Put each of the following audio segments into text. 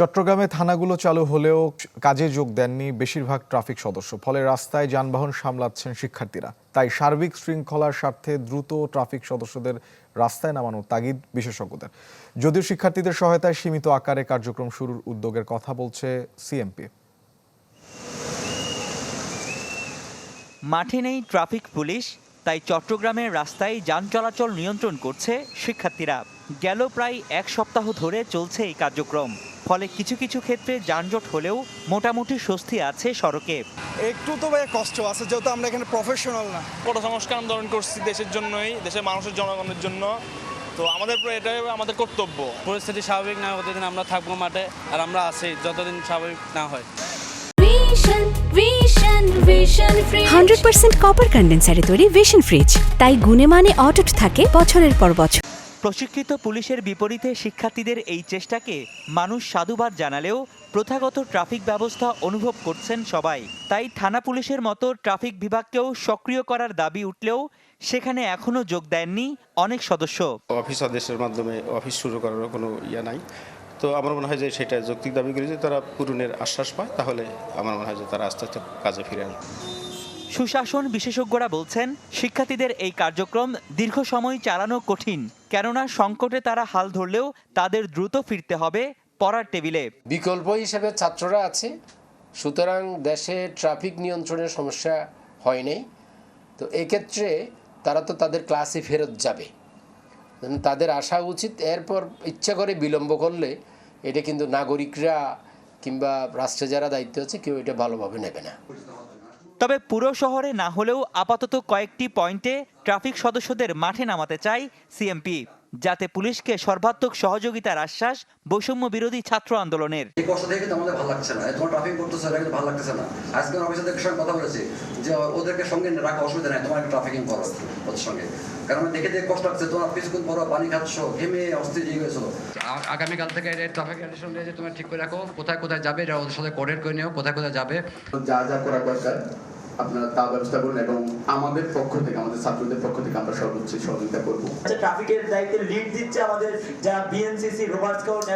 চট্টগ্রামে থানাগুলো চালু হলেও কাজে যোগ দেননি বেশিরভাগ ট্রাফিক সদস্য। ফলে রাস্তায় যানবাহন সামলাচ্ছেন শিক্ষার্থীরা। তাই সার্বিক শৃঙ্খলার স্বার্থে দ্রুত ট্রাফিক সদস্যদের রাস্তায় নামানোর তাগিদ বিশেষজ্ঞদের। যদিও শিক্ষার্থীদের সহায়তায় সীমিত আকারে কার্যক্রম শুরুর উদ্যোগের কথা বলছে সিএমপি। মাঠে নেই ট্রাফিক পুলিশ, তাই চট্টগ্রামের রাস্তায় যান চলাচল নিয়ন্ত্রণ করছে শিক্ষার্থীরা। গেল প্রায় এক সপ্তাহ ধরে চলছে এই কার্যক্রম। ফলে কিছু কিছু ক্ষেত্রে যানজট হলেও মোটামুটি স্বস্তি আছে সড়কে। একটু তো ভাই কষ্ট আছে যেহেতু আমরা এখানে প্রফেশনাল না। কোটা সংস্কার আন্দোলন করছি দেশের জন্যই দেশের মানুষের জনগণের জন্য। তো আমাদের এটাই আমাদের কর্তব্য। পরিস্থিতি স্বাভাবিক না হতে দিন আমরা থাকব মাঠে আর আমরা আছি যতদিন স্বাভাবিক না হয়। Vision Vision Vision free hundred percent copper কন্ডেন্সারে তৈরি ভিশন ফ্রিজ তাই গুণে মানে অটুট থাকে বছরের পর বছর। প্রশিক্ষিত পুলিশের বিপরীতে শিক্ষার্থীদের এই চেষ্টাকে মানুষ সাধুবাদ জানালেও প্রথাগত ট্রাফিক ব্যবস্থা অনুভব করছেন সবাই। তাই থানা পুলিশের মতো ট্রাফিক বিভাগকেও সক্রিয় করার দাবি উঠলেও সেখানে এখনও যোগ দেননি অনেক সদস্য। অফিস আদেশের মাধ্যমে অফিস শুরু করার কোনো ইয়ে নাই। তো আমার মনে হয় যে সেটা যৌক্তিক দাবি করে যদি তারা পূরণের আশ্বাস পায়, তাহলে আমার মনে হয় যে তারা আস্তে আস্তে কাজে ফিরে আসবে। সুশাসন বিশেষজ্ঞরা বলছেন, শিক্ষার্থীদের এই কার্যক্রম দীর্ঘ সময় চালানো কঠিন, কেননা সংকটে তারা হাল ধরলেও তাদের দ্রুত ফিরতে হবে পড়ার টেবিলে। বিকল্প হিসেবে ছাত্ররা আছে, সুতরাং দেশে ট্রাফিক নিয়ন্ত্রণের সমস্যা হয় নাই। তো এক্ষেত্রে তারা তো তাদের ক্লাসে ফেরত যাবে। তাদের আসা উচিত, এরপর ইচ্ছা করে বিলম্ব করলে এটা কিন্তু নাগরিকরা কিংবা রাষ্ট্রে যারা দায়িত্ব আছে, কেউ এটা ভালোভাবে নেবে না। তবে পুরো শহরে না হলেও আপাতত কয়েকটি পয়েন্টে ট্রাফিক সদস্যদের মাঠে নামাতে চায় সিএমপি যাতে পুলিশকে সর্বাত্মক সহযোগিতার আশ্বাস বৈষম্য বিরোধী ছাত্র আন্দোলনের। এই কষ্ট দেখে কিন্তু আমাদের ভালো লাগছে না। তোমার ট্রাফিক করতেছে এটা কিন্তু ভালো লাগতেছে না। আজকে আমি অফিসারদের সঙ্গে কথা বলেছি যে ওদেরকে সঙ্গে রাখা অসুবিধা নাই তোমার একটু ট্রাফিকিং করো ওদের সঙ্গে। কারণ আমি দেখে দেখে কষ্ট লাগছে তোমার কিছুক্ষণ পর পানি খাচ্ছ ঘেমে অস্থির হয়ে গেছো। আগামীকাল থেকে ট্রাফিক অ্যাডিশন যে তোমার ঠিক করে রাখো কোথায় কোথায় যাবে এটা ওদের সাথে করে নিও কোথায় কোথায় যাবে। যা যা করা দরকার আপনারা তা ব্যবস্থা করুন এবং আমাদের পক্ষ থেকে আমাদের ছাত্রদের পক্ষ থেকে আমরা সর্বোচ্চ সহযোগিতা করব। ট্রাফিকের দায়িত্বে লিড দিচ্ছে আমাদের যারা বিএনসিসি রোভার স্কাউট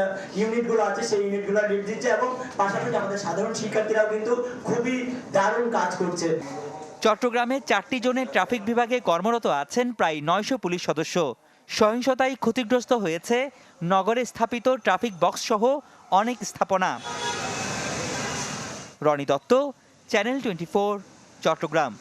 ইউনিটগুলো আছে সেই ইউনিটগুলো লিড দিচ্ছে এবং পাশাপাশি আমাদের সাধারণ শিক্ষার্থীরাও কিন্তু খুবই দারুণ কাজ করছে। চট্টগ্রামে চারটি জনের ট্রাফিক বিভাগে কর্মরত আছেন প্রায় নয়শো পুলিশ সদস্য। সহিংসতায় ক্ষতিগ্রস্ত হয়েছে নগরে স্থাপিত ট্রাফিক বক্স সহ অনেক স্থাপনা। Roni Dutta channel twenty Chattogram.